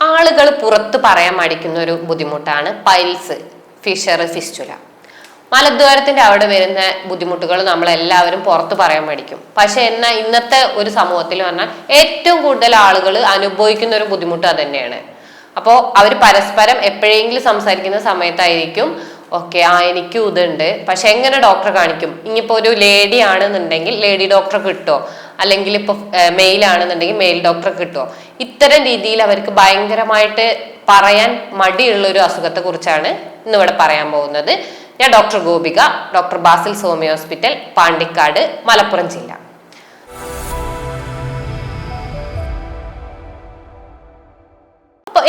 ആളുകൾ പുറത്ത് പറയാൻ മടിക്കുന്ന ഒരു ബുദ്ധിമുട്ടാണ് പൈൽസ് ഫിഷർ ഫിസ്റ്റുല. മലദ്വാരത്തിന്റെ അവിടെ വരുന്ന ബുദ്ധിമുട്ടുകൾ നമ്മൾ എല്ലാവരും പുറത്ത് പറയാൻ മടിക്കും. പക്ഷെ എന്നാൽ ഇന്നത്തെ ഒരു സമൂഹത്തിൽ പറഞ്ഞാൽ ഏറ്റവും കൂടുതൽ ആളുകൾ അനുഭവിക്കുന്ന ഒരു ബുദ്ധിമുട്ട് അത് തന്നെയാണ്. അപ്പോൾ അവർ പരസ്പരം എപ്പോഴെങ്കിലും സംസാരിക്കുന്ന സമയത്തായിരിക്കും ഓക്കെ ആ എനിക്കും ഇതുണ്ട്. പക്ഷെ എങ്ങനെ ഡോക്ടറെ കാണിക്കും? ഇനിയിപ്പോ ഒരു ലേഡി ആണെന്നുണ്ടെങ്കിൽ ലേഡി ഡോക്ടറെ കിട്ടുമോ അല്ലെങ്കിൽ ഇപ്പൊ മെയിൽ ആണെന്നുണ്ടെങ്കിൽ മെയിൽ ഡോക്ടറെ കിട്ടുമോ ഇത്തരം രീതിയിൽ അവർക്ക് ഭയങ്കരമായിട്ട് പറയാൻ മടിയുള്ള ഒരു അസുഖത്തെ കുറിച്ചാണ് ഇന്നിവിടെ പറയാൻ പോകുന്നത്. ഞാൻ doctor Gopika doctor Basil Somi hospital Pandikkad Malappuram ജില്ല.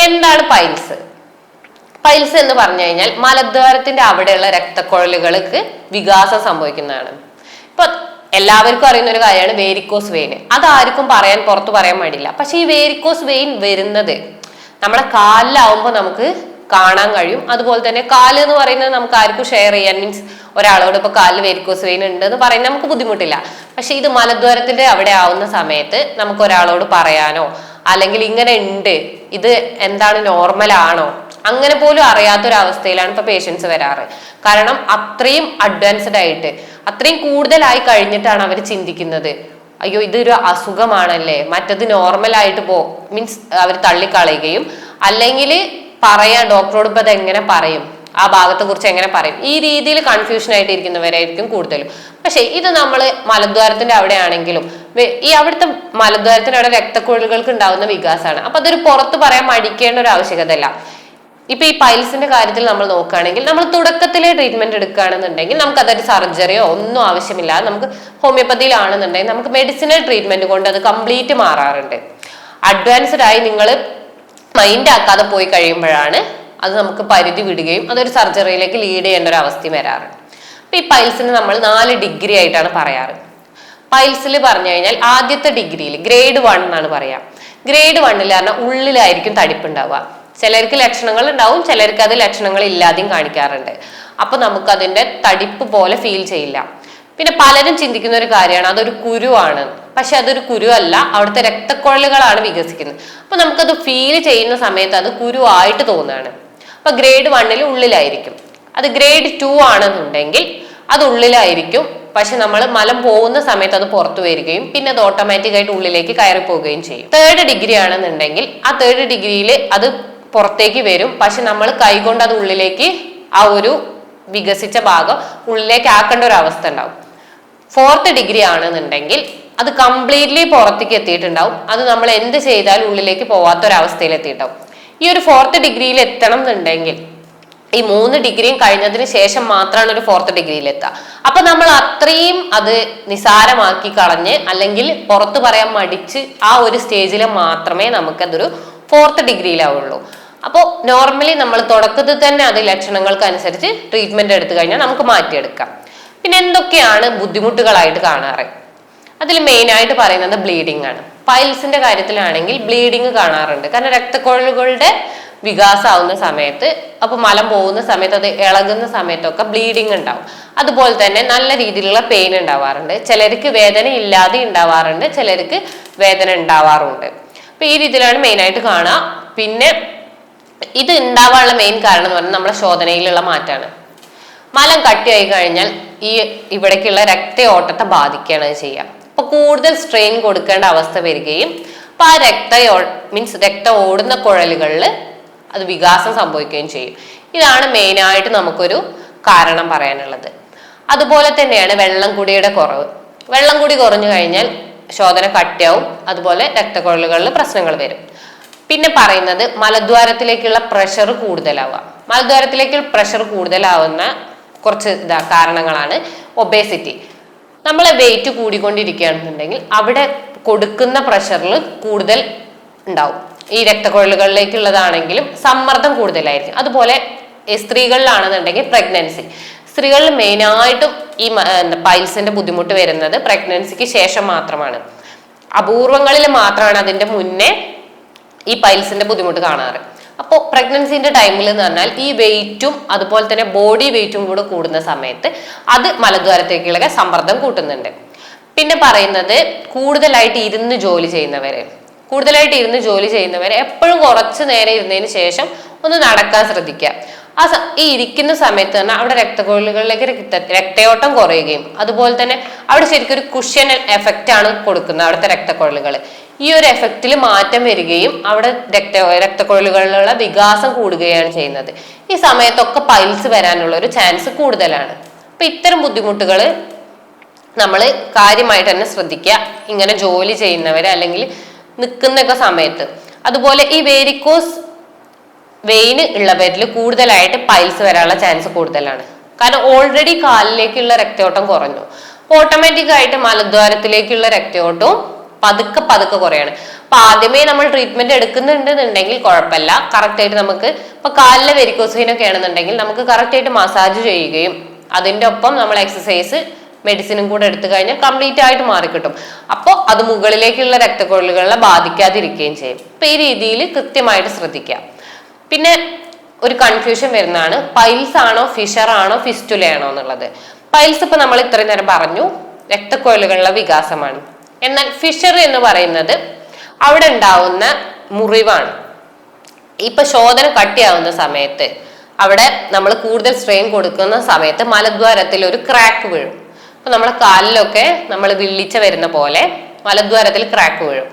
എന്താണ് പൈൽസ്? പൈൽസ് എന്ന് പറഞ്ഞു കഴിഞ്ഞാൽ മലദ്വാരത്തിന്റെ അവിടെയുള്ള രക്തക്കുഴലുകൾക്ക് വികാസം സംഭവിക്കുന്നതാണ്. ഇപ്പൊ എല്ലാവർക്കും അറിയുന്ന ഒരു കാര്യമാണ് വേരിക്കോസ് വെയിൻ അതാർക്കും പറയാൻ പുറത്ത് പറയാൻ പാടില്ല പക്ഷെ ഈ വേരിക്കോസ് വെയിൻ വരുന്നത് നമ്മുടെ കാലിലാവുമ്പോൾ നമുക്ക് കാണാൻ കഴിയും. അതുപോലെ തന്നെ കാൽ എന്ന് പറയുന്നത് നമുക്ക് ആർക്കും ഷെയർ ചെയ്യാൻ മീൻസ് ഒരാളോട് ഇപ്പൊ കാലിൽ വേരിക്കോസ് വെയിൻ ഉണ്ട് എന്ന് പറയാൻ നമുക്ക് ബുദ്ധിമുട്ടില്ല. പക്ഷെ ഇത് മലദ്വാരത്തിന്റെ അവിടെ ആവുന്ന സമയത്ത് നമുക്ക് ഒരാളോട് പറയാനോ അല്ലെങ്കിൽ ഇങ്ങനെ ഉണ്ട് ഇത് എന്താണ് നോർമൽ ആണോ? അങ്ങനെ പോലും അറിയാത്തൊരവസ്ഥയിലാണ് ഇപ്പൊ പേഷ്യൻസ് വരാറ്. കാരണം അത്രയും അഡ്വാൻസ്ഡ് ആയിട്ട് അത്രയും കൂടുതലായി കഴിഞ്ഞിട്ടാണ് അവർ ചിന്തിക്കുന്നത്. അയ്യോ ഇതൊരു അസുഖമാണല്ലേ? മറ്റത് നോർമൽ ആയിട്ട് പോ മീൻസ് അവർ തള്ളിക്കളയുകയും അല്ലെങ്കിൽ പറയാ ഡോക്ടറോട് ഇപ്പൊ അത് എങ്ങനെ പറയും? ആ ഭാഗത്തെ കുറിച്ച് എങ്ങനെ പറയും? ഈ രീതിയിൽ കൺഫ്യൂഷൻ ആയിട്ട് ഇരിക്കുന്നവരായിരിക്കും കൂടുതലും. പക്ഷേ ഇത് നമ്മൾ മലദ്വാരത്തിന്റെ അവിടെ ആണെങ്കിലും ഈ അവിടുത്തെ മലദ്വാരത്തിന്റെ അവിടെ രക്തക്കുഴലുകൾക്ക് ഉണ്ടാകുന്ന വികാസമാണ് അപ്പൊ അതൊരു പുറത്ത് പറയാൻ മടിക്കേണ്ട ഒരു ആവശ്യകതയല്ല. ഇപ്പൊ ഈ പൈൽസിന്റെ കാര്യത്തിൽ നമ്മൾ നോക്കുകയാണെങ്കിൽ നമ്മൾ തുടക്കത്തിലെ ട്രീറ്റ്മെന്റ് എടുക്കുകയാണെന്നുണ്ടെങ്കിൽ നമുക്ക് അതൊരു സർജറിയോ ഒന്നും ആവശ്യമില്ല. നമുക്ക് ഹോമിയോപ്പതിയിലാണെന്നുണ്ടെങ്കിൽ നമുക്ക് മെഡിസിനൽ ട്രീറ്റ്മെന്റ് കൊണ്ട് അത് കംപ്ലീറ്റ് മാറാറുണ്ട്. അഡ്വാൻസ്ഡ് ആയി നിങ്ങൾ മൈൻഡ് ആക്കാതെ പോയി കഴിയുമ്പോഴാണ് അത് നമുക്ക് പരിധി വിടുകയും അതൊരു സർജറിയിലേക്ക് ലീഡ് ചെയ്യേണ്ട ഒരു അവസ്ഥയും വരാറുണ്ട്. അപ്പൊ ഈ പൈൽസിന് നമ്മൾ നാല് ഡിഗ്രി ആയിട്ടാണ് പറയാറ്. പൈൽസിൽ പറഞ്ഞു കഴിഞ്ഞാൽ ആദ്യത്തെ ഡിഗ്രിയിൽ ഗ്രേഡ് വൺ എന്നാണ് പറയാം. ഗ്രേഡ് വണ്ണിൽ പറഞ്ഞാൽ ഉള്ളിലായിരിക്കും തടിപ്പുണ്ടാവുക. ചിലർക്ക് ലക്ഷണങ്ങൾ ഉണ്ടാവും ചിലർക്ക് അത് ലക്ഷണങ്ങൾ ഇല്ലാതെയും കാണിക്കാറുണ്ട്. അപ്പൊ നമുക്ക് അതിന്റെ തടിപ്പ് പോലെ ഫീൽ ചെയ്യില്ല. പിന്നെ പലരും ചിന്തിക്കുന്ന ഒരു കാര്യമാണ് അതൊരു കുരുവാണ്. പക്ഷെ അതൊരു കുരു അല്ല അവിടുത്തെ രക്തക്കുഴലുകളാണ് വികസിക്കുന്നത്. അപ്പൊ നമുക്കത് ഫീൽ ചെയ്യുന്ന സമയത്ത് അത് കുരുവായിട്ട് തോന്നുകയാണ് അപ്പൊ ഗ്രേഡ് വണ്ണിൽ ഉള്ളിലായിരിക്കും. അത് ഗ്രേഡ് ടു ആണെന്നുണ്ടെങ്കിൽ അത് ഉള്ളിലായിരിക്കും. പക്ഷെ നമ്മൾ മലം പോകുന്ന സമയത്ത് അത് പുറത്തു വരികയും പിന്നെ അത് ഓട്ടോമാറ്റിക് ആയിട്ട് ഉള്ളിലേക്ക് കയറി പോവുകയും ചെയ്യും. തേർഡ് ഡിഗ്രി ആണെന്നുണ്ടെങ്കിൽ ആ തേർഡ് ഡിഗ്രിയിൽ അത് പുറത്തേക്ക് വരും. പക്ഷെ നമ്മൾ കൈകൊണ്ട് അത് ഉള്ളിലേക്ക് ആ ഒരു വികസിച്ച ഭാഗം ഉള്ളിലേക്ക് ആക്കേണ്ട ഒരു അവസ്ഥ ഉണ്ടാവും. ഫോർത്ത് ഡിഗ്രി ആണെന്നുണ്ടെങ്കിൽ അത് കംപ്ലീറ്റ്ലി പുറത്തേക്ക് എത്തിയിട്ടുണ്ടാവും. അത് നമ്മൾ എന്ത് ചെയ്താലും ഉള്ളിലേക്ക് പോവാത്ത ഒരു പോവാത്തൊരവസ്ഥയിൽ എത്തിയിട്ടുണ്ടാവും ഈ ഒരു ഫോർത്ത് ഡിഗ്രിയിൽ എത്തണം എന്നുണ്ടെങ്കിൽ ഈ മൂന്ന് ഡിഗ്രിയും കഴിഞ്ഞതിന് ശേഷം മാത്രമാണ് ഒരു ഫോർത്ത് ഡിഗ്രിയിൽ എത്തുക അപ്പൊ നമ്മൾ അത്രയും അത് നിസാരമാക്കി കളഞ്ഞ് അല്ലെങ്കിൽ പുറത്ത് പറയാൻ മടിച്ച് ആ ഒരു സ്റ്റേജിൽ മാത്രമേ നമുക്കതൊരു ഫോർത്ത് ഡിഗ്രിയിലാവുള്ളൂ അപ്പോൾ നോർമലി നമ്മൾ തുടക്കത്തിൽ തന്നെ അത് ലക്ഷണങ്ങൾക്ക് അനുസരിച്ച് ട്രീറ്റ്മെന്റ് എടുത്തു കഴിഞ്ഞാൽ നമുക്ക് മാറ്റിയെടുക്കാം. പിന്നെ എന്തൊക്കെയാണ് ബുദ്ധിമുട്ടുകളായിട്ട് കാണാറ്? അതിൽ മെയിനായിട്ട് പറയുന്നത് ബ്ലീഡിംഗ് ആണ്. പൈൽസിന്റെ കാര്യത്തിലാണെങ്കിൽ ബ്ലീഡിങ് കാണാറുണ്ട്. കാരണം രക്തക്കൊഴലുകളുടെ വികാസമാവുന്ന സമയത്ത് അപ്പൊ മലം പോകുന്ന സമയത്ത് അത് ഇളകുന്ന സമയത്തൊക്കെ ബ്ലീഡിങ് ഉണ്ടാവും. അതുപോലെ തന്നെ നല്ല രീതിയിലുള്ള പെയിൻ ഉണ്ടാവാറുണ്ട്. ചിലർക്ക് വേദന ഇല്ലാതെ ഉണ്ടാവാറുണ്ട്. ചിലർക്ക് വേദന ഉണ്ടാവാറുണ്ട്. അപ്പൊ ഈ രീതിയിലാണ് മെയിൻ ആയിട്ട് കാണുക. പിന്നെ ഇത് ഉണ്ടാവാനുള്ള മെയിൻ കാരണം എന്ന് പറഞ്ഞാൽ നമ്മുടെ ശോധനയിലുള്ള മാറ്റമാണ്. മലം കട്ടിയായി കഴിഞ്ഞാൽ ഈ ഇവിടേക്കുള്ള രക്തയോട്ടത്തെ ബാധിക്കുകയാണ് ചെയ്യുക. അപ്പൊ കൂടുതൽ സ്ട്രെയിൻ കൊടുക്കേണ്ട അവസ്ഥ വരികയും അപ്പൊ ആ രക്ത മീൻസ് രക്തം ഓടുന്ന കുഴലുകളിൽ അത് വികാസം സംഭവിക്കുകയും ചെയ്യും. ഇതാണ് മെയിനായിട്ട് നമുക്കൊരു കാരണം പറയാനുള്ളത്. അതുപോലെ തന്നെയാണ് വെള്ളം കുടിയുടെ കുറവ്. വെള്ളം കുടി കുറഞ്ഞു കഴിഞ്ഞാൽ ശോധന കട്ടിയാവും അതുപോലെ രക്തക്കുഴലുകളിൽ പ്രശ്നങ്ങൾ വരും. പിന്നെ പറയുന്നത് മലദ്വാരത്തിലേക്കുള്ള പ്രഷർ കൂടുതലാവുക. മലദ്വാരത്തിലേക്കുള്ള പ്രഷർ കൂടുതലാവുന്ന കുറച്ച് ഇതാ കാരണങ്ങളാണ് ഒബേസിറ്റി നമ്മൾ വെയിറ്റ് കൂടിക്കൊണ്ടിരിക്കുകയാണെന്നുണ്ടെങ്കിൽ അവിടെ കൊടുക്കുന്ന പ്രഷറിൽ കൂടുതൽ ഉണ്ടാവും. ഈ രക്തക്കുഴലുകളിലേക്കുള്ളതാണെങ്കിലും സമ്മർദ്ദം കൂടുതലായിരിക്കും. അതുപോലെ സ്ത്രീകളിലാണെന്നുണ്ടെങ്കിൽ പ്രഗ്നൻസി സ്ത്രീകളിൽ മെയിനായിട്ടും ഈ പൈൽസിന്റെ ബുദ്ധിമുട്ട് വരുന്നത് പ്രഗ്നൻസിക്ക് ശേഷം മാത്രമാണ്. അപൂർവങ്ങളിൽ മാത്രമാണ് അതിന്റെ മുന്നേ ഈ പൈൽസിന്റെ ബുദ്ധിമുട്ട് കാണാറ്. അപ്പോൾ പ്രഗ്നൻസിന്റെ ടൈമിൽ എന്ന് പറഞ്ഞാൽ ഈ വെയിറ്റും അതുപോലെ തന്നെ ബോഡി വെയിറ്റും കൂടെ കൂടുന്ന സമയത്ത് അത് മലദ്വാരത്തേക്കുള്ള സമ്മർദ്ദം കൂട്ടുന്നുണ്ട്. പിന്നെ പറയുന്നത് കൂടുതലായിട്ട് ഇരുന്ന് ജോലി ചെയ്യുന്നവരെ. കൂടുതലായിട്ട് ഇരുന്ന് ജോലി ചെയ്യുന്നവർ എപ്പോഴും കുറച്ച് നേരം ഇരുന്നതിന് ശേഷം ഒന്ന് നടക്കാൻ ശ്രദ്ധിക്കുക. ആ ഈ ഇരിക്കുന്ന സമയത്ത് തന്നെ അവിടെ രക്തക്കൊഴലുകളിലേക്ക് രക്ത രക്തയോട്ടം കുറയുകയും അതുപോലെ തന്നെ അവിടെ ശരിക്കും ഒരു കുഷ്യൻ എഫക്റ്റ് ആണ് കൊടുക്കുന്നത് അവിടുത്തെ രക്തക്കൊഴലുകൾ ഈ ഒരു എഫക്റ്റിൽ മാറ്റം വരികയും അവിടെ രക്ത രക്തക്കൊഴലുകളിലുള്ള വികാസം കൂടുകയാണ് ചെയ്യുന്നത്. ഈ സമയത്തൊക്കെ പൈൽസ് വരാനുള്ള ഒരു ചാൻസ് കൂടുതലാണ്. അപ്പൊ ഇത്തരം ബുദ്ധിമുട്ടുകൾ നമ്മൾ കാര്യമായിട്ട് തന്നെ ശ്രദ്ധിക്കുക. ഇങ്ങനെ ജോലി ചെയ്യുന്നവർ അല്ലെങ്കിൽ നിൽക്കുന്നൊക്കെ സമയത്ത്. അതുപോലെ ഈ വേരിക്കോസ് വെയിന് ഉള്ളവരിൽ കൂടുതലായിട്ട് പൈൽസ് വരാനുള്ള ചാൻസ് കൂടുതലാണ്. കാരണം ഓൾറെഡി കാലിലേക്കുള്ള രക്തയോട്ടം കുറഞ്ഞു. ഓട്ടോമാറ്റിക് ആയിട്ട് മലദ്വാരത്തിലേക്കുള്ള രക്തയോട്ടവും പതുക്കെ പതുക്കെ കുറയാണ്. അപ്പൊ ആദ്യമേ നമ്മൾ ട്രീറ്റ്മെന്റ് എടുക്കുന്നുണ്ടെന്നുണ്ടെങ്കിൽ കുഴപ്പമില്ല. കറക്റ്റ് ആയിട്ട് നമുക്ക് ഇപ്പൊ കാലിലെ വെരിക്കോസിനൊക്കെ ആണെന്നുണ്ടെങ്കിൽ നമുക്ക് കറക്റ്റ് ആയിട്ട് മസാജ് ചെയ്യുകയും അതിന്റെ ഒപ്പം നമ്മൾ എക്സസൈസ് മെഡിസിനും കൂടെ എടുത്തു കഴിഞ്ഞാൽ കംപ്ലീറ്റ് ആയിട്ട് മാറിക്കിട്ടും. അപ്പോൾ അത് മുകളിലേക്കുള്ള രക്തക്കൊഴലുകളെ ബാധിക്കാതിരിക്കുകയും ചെയ്യും. അപ്പൊ ഈ രീതിയിൽ കൃത്യമായിട്ട് ശ്രദ്ധിക്കാം പിന്നെ ഒരു കൺഫ്യൂഷൻ വരുന്നതാണ്. പൈൽസ് ആണോ ഫിഷർ ആണോ ഫിസ്റ്റുലയാണോ എന്നുള്ളത്. പൈൽസ് ഇപ്പൊ നമ്മൾ ഇത്രയും നേരം പറഞ്ഞു. രക്തക്കൊഴലുകളുടെ വികാസമാണ്. എന്നാൽ ഫിഷറി എന്ന് പറയുന്നത് അവിടെ ഉണ്ടാവുന്ന മുറിവാണ്. ഇപ്പൊ ശോധന കട്ടിയാവുന്ന സമയത്ത് അവിടെ നമ്മൾ കൂടുതൽ സ്ട്രെയിൻ കൊടുക്കുന്ന സമയത്ത് മലദ്വാരത്തിൽ ഒരു ക്രാക്ക് വീഴും. അപ്പൊ നമ്മളെ കാലിലൊക്കെ നമ്മൾ വിള്ളിച്ച വരുന്ന പോലെ മലദ്വാരത്തിൽ ക്രാക്ക് വീഴും.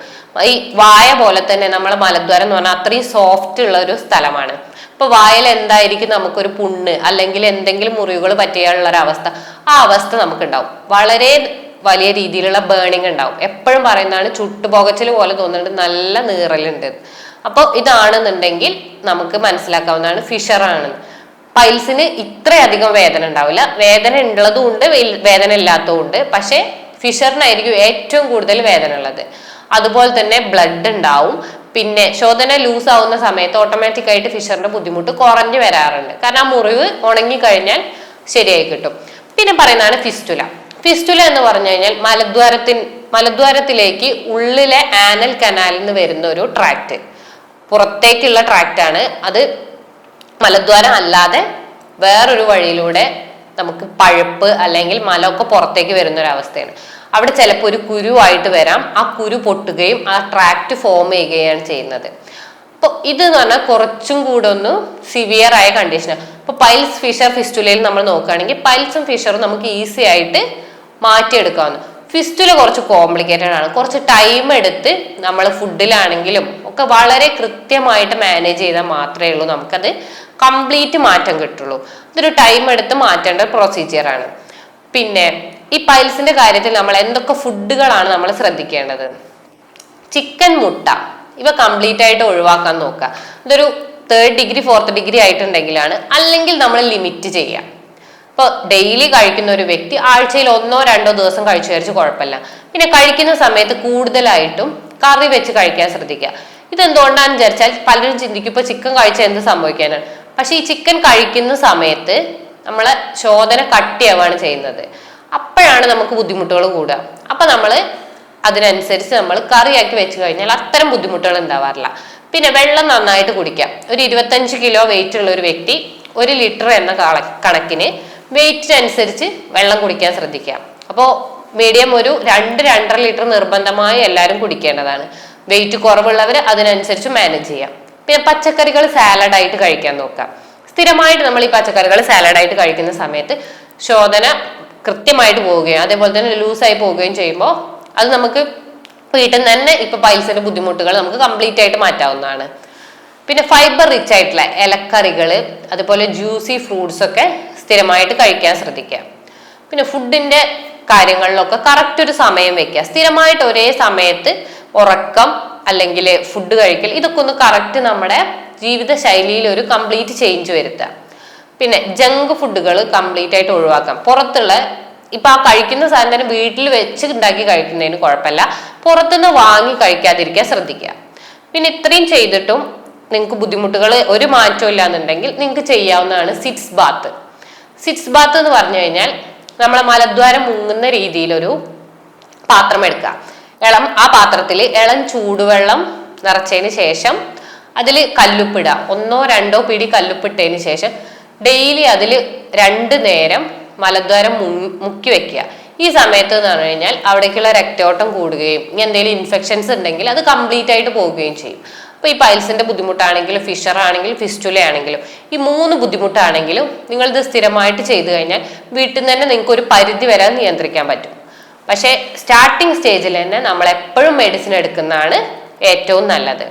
ഈ വായ പോലെ തന്നെ നമ്മളെ മലദ്വാരം എന്ന് പറഞ്ഞാൽ അത്രയും സോഫ്റ്റ് ഉള്ള ഒരു സ്ഥലമാണ്. ഇപ്പൊ വായിൽ എന്തായിരിക്കും നമുക്കൊരു പുണ്ണ് അല്ലെങ്കിൽ എന്തെങ്കിലും മുറിവുകൾ പറ്റിയാലുള്ള ഒരു അവസ്ഥ ആ അവസ്ഥ നമുക്ക് ഉണ്ടാവും വളരെ വലിയ രീതിയിലുള്ള ബേണിംഗ് ഉണ്ടാവും. എപ്പോഴും പറയുന്നതാണ് ചുട്ടുപുകച്ചിൽ പോലെ തോന്നുന്നുണ്ട്. നല്ല നീറലുണ്ട്. അപ്പോൾ ഇതാണെന്നുണ്ടെങ്കിൽ നമുക്ക് മനസ്സിലാക്കാവുന്നതാണ് ഫിഷർ ആണ് പൈൽസിന് ഇത്രയധികം വേദന ഉണ്ടാവില്ല. വേദന ഉള്ളതും ഉണ്ട് വേദന ഇല്ലാത്തതും ഉണ്ട് പക്ഷേ ഫിഷറിനായിരിക്കും ഏറ്റവും കൂടുതൽ വേദന ഉള്ളത്. അതുപോലെ തന്നെ ബ്ലഡ് ഉണ്ടാവും. പിന്നെ ശോധന ലൂസ് ആവുന്ന സമയത്ത് ഓട്ടോമാറ്റിക് ആയിട്ട് ഫിഷറിന്റെ ബുദ്ധിമുട്ട് കുറഞ്ഞു വരാറുണ്ട്. കാരണം ആ മുറിവ് ഉണങ്ങി കഴിഞ്ഞാൽ ശരിയായി കിട്ടും. പിന്നെ പറയുന്നതാണ് ഫിസ്റ്റുല ഫിസ്റ്റുല എന്ന് പറഞ്ഞു കഴിഞ്ഞാൽ മലദ്വാരത്തിൻ മലദ്വാരത്തിലേക്ക് ഉള്ളിലെ ആനൽ കനാലിൽ നിന്ന് വരുന്ന ഒരു ട്രാക്ട് പുറത്തേക്കുള്ള ട്രാക്റ്റ് ആണ്. അത് മലദ്വാരം അല്ലാതെ വേറൊരു വഴിയിലൂടെ നമുക്ക് പഴുപ്പ് അല്ലെങ്കിൽ മലമൊക്കെ പുറത്തേക്ക് വരുന്ന ഒരു അവസ്ഥയാണ്. അവിടെ ചിലപ്പോൾ ഒരു കുരുവായിട്ട് വരാം. ആ കുരു പൊട്ടുകയും ആ ട്രാക്ട് ഫോം ചെയ്യുകയാണ് ചെയ്യുന്നത്. അപ്പോൾ ഇത് എന്ന് പറഞ്ഞാൽ കുറച്ചും കൂടെ ഒന്ന് സിവിയർ ആയ കണ്ടീഷനാണ് ഇപ്പൊ പൈൽസ് ഫിഷർ ഫിസ്റ്റുലയിൽ നമ്മൾ നോക്കുകയാണെങ്കിൽ പൈൽസും ഫിഷറും നമുക്ക് ഈസി ആയിട്ട് മാറ്റിയെടുക്കാവുന്നു ഫിസ്റ്റുല കുറച്ച് കോംപ്ലിക്കേറ്റഡ് ആണ്. കുറച്ച് ടൈം എടുത്ത് നമ്മൾ ഫുഡിലാണെങ്കിലും ഒക്കെ വളരെ കൃത്യമായിട്ട് മാനേജ് ചെയ്താൽ മാത്രമേ ഉള്ളൂ. നമുക്കത് കംപ്ലീറ്റ് മാറ്റം കിട്ടുള്ളൂ. ഇതൊരു ടൈം എടുത്ത് മാറ്റേണ്ട പ്രൊസീജിയർ ആണ്. പിന്നെ ഈ പൈൽസിന്റെ കാര്യത്തിൽ നമ്മൾ എന്തൊക്കെ ഫുഡുകളാണ് നമ്മൾ ശ്രദ്ധിക്കേണ്ടത്? ചിക്കൻ മുട്ട. ഇവ കംപ്ലീറ്റ് ആയിട്ട് ഒഴിവാക്കാൻ നോക്കുക. ഇതൊരു തേർഡ് ഡിഗ്രി ഫോർത്ത് ഡിഗ്രി ആയിട്ടുണ്ടെങ്കിലാണ്. അല്ലെങ്കിൽ നമ്മൾ ലിമിറ്റ് ചെയ്യാം ഇപ്പോൾ ഡെയിലി കഴിക്കുന്ന ഒരു വ്യക്തി ആഴ്ചയിൽ ഒന്നോ രണ്ടോ ദിവസം കഴിച്ചു കഴിച്ച് കുഴപ്പമില്ല. പിന്നെ കഴിക്കുന്ന സമയത്ത് കൂടുതലായിട്ടും കറി വെച്ച് കഴിക്കാൻ ശ്രദ്ധിക്കുക. ഇതെന്തുകൊണ്ടാന്ന് വിചാരിച്ചാൽ പലരും ചിന്തിക്കും ഇപ്പൊ ചിക്കൻ കഴിച്ചാൽ എന്ത് സംഭവിക്കാനാണ്? പക്ഷെ ഈ ചിക്കൻ കഴിക്കുന്ന സമയത്ത് നമ്മളെ ശോധന കട്ടിയാവാണ് ചെയ്യുന്നത്. അപ്പോഴാണ് നമുക്ക് ബുദ്ധിമുട്ടുകൾ കൂടുക. അപ്പൊ നമ്മൾ അതിനനുസരിച്ച് നമ്മൾ കറിയാക്കി വെച്ച് കഴിഞ്ഞാൽ അത്തരം ബുദ്ധിമുട്ടുകൾ ഉണ്ടാവാറില്ല. പിന്നെ വെള്ളം നന്നായിട്ട് കുടിക്കാം. ഒരു ഇരുപത്തഞ്ച് കിലോ വെയിറ്റ് ഉള്ള ഒരു വ്യക്തി ഒരു ലിറ്റർ എന്ന കണക്കിന് വെയിറ്റിനനുസരിച്ച് വെള്ളം കുടിക്കാൻ ശ്രദ്ധിക്കാം അപ്പോൾ മീഡിയം ഒരു രണ്ട് രണ്ടര ലിറ്റർ നിർബന്ധമായി എല്ലാവരും കുടിക്കേണ്ടതാണ്. വെയിറ്റ് കുറവുള്ളവർ അതിനനുസരിച്ച് മാനേജ് ചെയ്യാം. പിന്നെ പച്ചക്കറികൾ സാലഡായിട്ട് കഴിക്കാൻ നോക്കാം സ്ഥിരമായിട്ട് നമ്മൾ ഈ പച്ചക്കറികൾ സാലഡായിട്ട് കഴിക്കുന്ന സമയത്ത് ശോധന കൃത്യമായിട്ട് പോവുകയും അതേപോലെ തന്നെ ലൂസായി പോവുകയും ചെയ്യുമ്പോൾ അത് നമുക്ക് വീട്ടിൽ നിന്ന് തന്നെ ഇപ്പൊ പൈസയുടെ ബുദ്ധിമുട്ടുകൾ നമുക്ക് കംപ്ലീറ്റ് ആയിട്ട് മാറ്റാവുന്നതാണ്. പിന്നെ ഫൈബർ റിച്ച് ആയിട്ടുള്ള ഇലക്കറികൾ അതുപോലെ ജ്യൂസി ഫ്രൂട്ട്സ് ഒക്കെ സ്ഥിരമായിട്ട് കഴിക്കാൻ ശ്രദ്ധിക്കുക. പിന്നെ ഫുഡിന്റെ കാര്യങ്ങളിലൊക്കെ കറക്റ്റ് ഒരു സമയം വെക്കുക. സ്ഥിരമായിട്ട് ഒരേ സമയത്ത് ഉറക്കം അല്ലെങ്കിൽ ഫുഡ് കഴിക്കൽ ഇതൊക്കെ ഒന്ന് കറക്റ്റ് നമ്മുടെ ജീവിത ശൈലിയിൽ ഒരു കംപ്ലീറ്റ് ചേഞ്ച് വരുത്തുക. പിന്നെ ജങ്ക് ഫുഡുകൾ കംപ്ലീറ്റ് ആയിട്ട് ഒഴിവാക്കാം. പുറത്തുള്ള ഇപ്പൊ ആ കഴിക്കുന്ന സാധനം വീട്ടിൽ വെച്ച് ഉണ്ടാക്കി കഴിക്കുന്നതിന് കുഴപ്പമില്ല. പുറത്തുനിന്ന് വാങ്ങി കഴിക്കാതിരിക്കാൻ ശ്രദ്ധിക്കുക. പിന്നെ ഇത്രയും ചെയ്തിട്ടും നിങ്ങൾക്ക് ബുദ്ധിമുട്ടുകൾ ഒരു മാറ്റവും ഇല്ലാന്നുണ്ടെങ്കിൽ നിങ്ങൾക്ക് ചെയ്യാവുന്നതാണ് സിറ്റ്സ് ബാത്ത് സിറ്റ്സ് ബാത്ത് എന്ന് പറഞ്ഞു കഴിഞ്ഞാൽ നമ്മളെ മലദ്വാരം മുങ്ങുന്ന രീതിയിലൊരു പാത്രം എടുക്കുക. ഇളം ആ പാത്രത്തിൽ ഇളം ചൂടുവെള്ളം നിറച്ചതിന് ശേഷം അതിൽ കല്ലുപ്പിടുക. ഒന്നോ രണ്ടോ പിടി കല്ലുപ്പിട്ടതിന് ശേഷം ഡെയിലി അതിൽ രണ്ട് നേരം മലദ്വാരം മുക്കി വെക്കുക. ഈ സമയത്ത് എന്ന് പറഞ്ഞു കഴിഞ്ഞാൽ അവിടേക്കുള്ള രക്തയോട്ടം കൂടുകയും ഇനി എന്തെങ്കിലും ഇൻഫെക്ഷൻസ് ഉണ്ടെങ്കിൽ അത് കംപ്ലീറ്റ് ആയിട്ട് പോവുകയും ചെയ്യും. അപ്പൊ ഈ പൈൽസിന്റെ ബുദ്ധിമുട്ടാണെങ്കിലും ഫിഷർ ആണെങ്കിലും ഫിസ്റ്റുല ആണെങ്കിലും ഈ മൂന്ന് ബുദ്ധിമുട്ടാണെങ്കിലും നിങ്ങളിത് സ്ഥിരമായിട്ട് ചെയ്തു കഴിഞ്ഞാൽ വീട്ടിൽ നിന്ന് തന്നെ നിങ്ങൾക്ക് ഒരു പരിധി വരെ നിയന്ത്രിക്കാൻ പറ്റും. പക്ഷേ സ്റ്റാർട്ടിങ് സ്റ്റേജിൽ തന്നെ നമ്മൾ എപ്പോഴും മെഡിസിൻ എടുക്കുന്നതാണ് ഏറ്റവും നല്ലത്.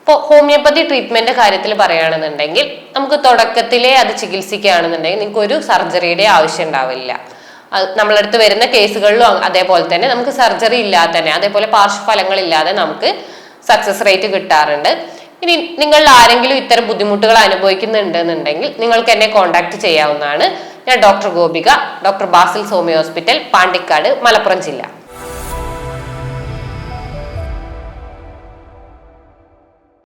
ഇപ്പോൾ ഹോമിയോപ്പതി ട്രീറ്റ്മെന്റ് കാര്യത്തിൽ പറയുകയാണെന്നുണ്ടെങ്കിൽ നമുക്ക് തുടക്കത്തിലേ അത് ചികിത്സിക്കുകയാണെന്നുണ്ടെങ്കിൽ നിങ്ങൾക്ക് ഒരു സർജറിയുടെ ആവശ്യം ഉണ്ടാവില്ല. നമ്മളടുത്ത് വരുന്ന കേസുകളിലും അതേപോലെ തന്നെ നമുക്ക് സർജറി ഇല്ലാതെ തന്നെ അതേപോലെ പാർശ്വഫലങ്ങളില്ലാതെ നമുക്ക് സക്സസ് റേറ്റ് കിട്ടാറുണ്ട്. ഇനി നിങ്ങൾ ആരെങ്കിലും ഇത്തരം ബുദ്ധിമുട്ടുകൾ അനുഭവിക്കുന്നുണ്ടെന്നുണ്ടെങ്കിൽ നിങ്ങൾക്ക് എന്നെ കോൺടാക്ട് ചെയ്യാവുന്നതാണ്. ഞാൻ doctor Gopika doctor Basil Somi hospital Pandikkad Malappuram ജില്ല.